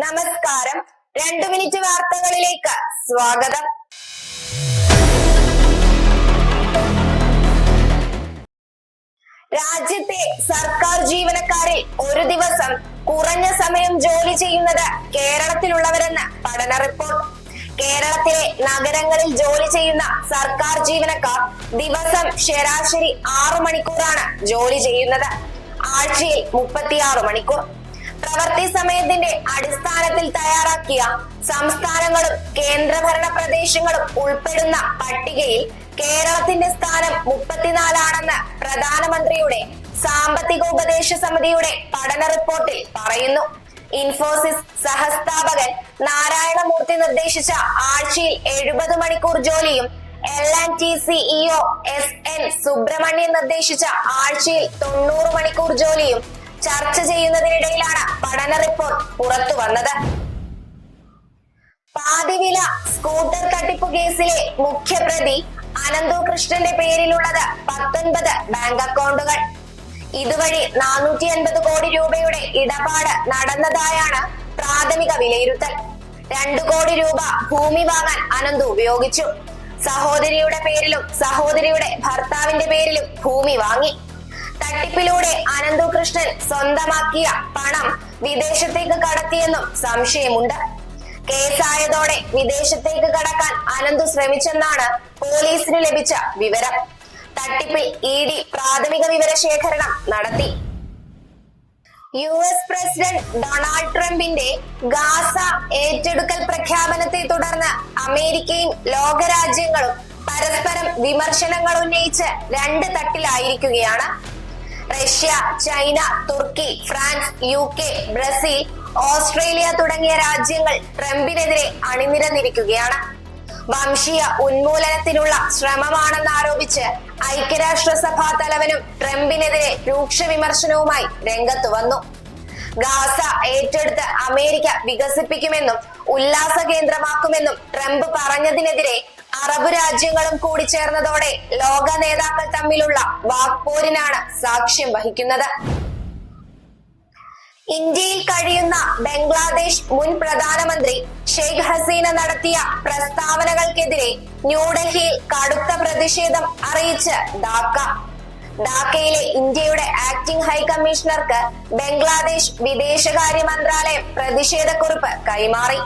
നമസ്കാരം. രണ്ടു മിനിറ്റ് വാർത്തകളിലേക്ക് സ്വാഗതം. രാജ്യത്തെ സർക്കാർ ജീവനക്കാരിൽ ഒരു ദിവസം കുറഞ്ഞ സമയം ജോലി ചെയ്യുന്നത് കേരളത്തിലുള്ളവരെന്ന് പഠന റിപ്പോർട്ട്. കേരളത്തിലെ നഗരങ്ങളിൽ ജോലി ചെയ്യുന്ന സർക്കാർ ജീവനക്കാർ ദിവസം ശരാശരി ആറു മണിക്കൂറാണ് ജോലി ചെയ്യുന്നത്. ആഴ്ചയിൽ മുപ്പത്തിയാറ് മണിക്കൂർ. പ്രവൃത്തി സമയത്തിന്റെ അടിസ്ഥാനത്തിൽ തയ്യാറാക്കിയ സംസ്ഥാനങ്ങളും കേന്ദ്രഭരണ പ്രദേശങ്ങളും ഉൾപ്പെടുന്ന പട്ടികയിൽ കേരളത്തിന്റെ സ്ഥാനം മുപ്പത്തിനാലാണെന്ന് പ്രധാനമന്ത്രിയുടെ സാമ്പത്തികോപദേശ സമിതിയുടെ പഠന റിപ്പോർട്ടിൽ പറയുന്നു. ഇൻഫോസിസ് സഹസ്ഥാപകൻ നാരായണമൂർത്തി നിർദ്ദേശിച്ച ആഴ്ചയിൽ എഴുപത് മണിക്കൂർ ജോലിയും L and T CEO S N Subrahmanyan നിർദ്ദേശിച്ച ആഴ്ചയിൽ തൊണ്ണൂറ് മണിക്കൂർ ജോലിയും ചർച്ച ചെയ്യുന്നതിനിടയിലാണ് പഠന റിപ്പോർട്ട് പുറത്തു വന്നത്. പാതിവില സ്കൂട്ടർ തട്ടിപ്പ് കേസിലെ മുഖ്യപ്രതി അനന്തു കൃഷ്ണന്റെ പേരിലുള്ളത് പത്തൊൻപത് ബാങ്ക് അക്കൗണ്ടുകൾ. ഇതുവഴി നാനൂറ്റി അൻപത് കോടി രൂപയുടെ ഇടപാട് നടന്നതായാണ് പ്രാഥമിക വിലയിരുത്തൽ. രണ്ടു കോടി രൂപ ഭൂമി വാങ്ങാൻ അനന്തു ഉപയോഗിച്ചു. സഹോദരിയുടെ പേരിലും സഹോദരിയുടെ ഭർത്താവിന്റെ പേരിലും ഭൂമി വാങ്ങി. തട്ടിപ്പിലൂടെ അനന്തു കൃഷ്ണൻ സ്വന്തമാക്കിയ പണം വിദേശത്തേക്ക് കടത്തിയെന്നും സംശയമുണ്ട്. കേസായതോടെ വിദേശത്തേക്ക് കടക്കാൻ അനന്തു ശ്രമിച്ചെന്നാണ് പോലീസിന് ലഭിച്ച വിവരം. തട്ടിപ്പിൽ ഇ ഡി പ്രാഥമിക വിവരശേഖരണം നടത്തി. യു എസ് പ്രസിഡന്റ് ഡൊണാൾഡ് ട്രംപിന്റെ ഗാസ ഏറ്റെടുക്കൽ പ്രഖ്യാപനത്തെ തുടർന്ന് അമേരിക്കയും ലോകരാജ്യങ്ങളും പരസ്പരം വിമർശനങ്ങൾ ഉന്നയിച്ച് രണ്ട് തട്ടിലായിരിക്കുകയാണ്. റഷ്യ ചൈന തുർക്കി France U K Brazil Australia തുടങ്ങിയ രാജ്യങ്ങൾ ട്രംപിനെതിരെ അണിനിരന്നിരിക്കുകയാണ്. വംശീയ ഉന്മൂലനത്തിനുള്ള ശ്രമമാണെന്ന് ആരോപിച്ച് ഐക്യരാഷ്ട്രസഭാ തലവനും ട്രംപിനെതിരെ രൂക്ഷ വിമർശനവുമായി രംഗത്തു വന്നു. ഗാസ ഏറ്റെടുത്ത് അമേരിക്ക വികസിപ്പിക്കുമെന്നും ഉല്ലാസ കേന്ദ്രമാക്കുമെന്നും ട്രംപ് പറഞ്ഞതിനെതിരെ അറബ് രാജ്യങ്ങളും കൂടി ചേർന്നതോടെ ലോക നേതാക്കൾ തമ്മിലുള്ള വാക്പോരിനാണ് സാക്ഷ്യം വഹിക്കുന്നത്. ഇന്ത്യയിൽ കഴിയുന്ന ബംഗ്ലാദേശ് മുൻ പ്രധാനമന്ത്രി ഷെയ്ഖ് ഹസീന നടത്തിയ പ്രസ്താവനകൾക്കെതിരെ ന്യൂഡൽഹിയിൽ കടുത്ത പ്രതിഷേധം അറിയിച്ച് ധാക്ക. ധാക്കയിലെ ഇന്ത്യയുടെ ആക്ടിംഗ് ഹൈക്കമ്മീഷണർക്ക് ബംഗ്ലാദേശ് വിദേശകാര്യ മന്ത്രാലയം പ്രതിഷേധക്കുറിപ്പ് കൈമാറി.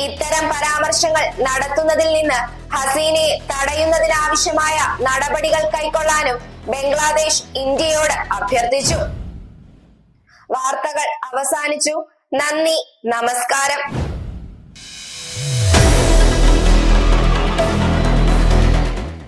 ഇത്തരം പരാമർശങ്ങൾ നടത്തുന്നതിൽ നിന്ന് ഹസീനയെ തടയുന്നതിനാവശ്യമായ നടപടികൾ കൈക്കൊള്ളാനും ബംഗ്ലാദേശ് ഇന്ത്യയോട് അഭ്യർത്ഥിച്ചു. വാർത്തകൾ അവസാനിച്ചു. നന്ദി. നമസ്കാരം.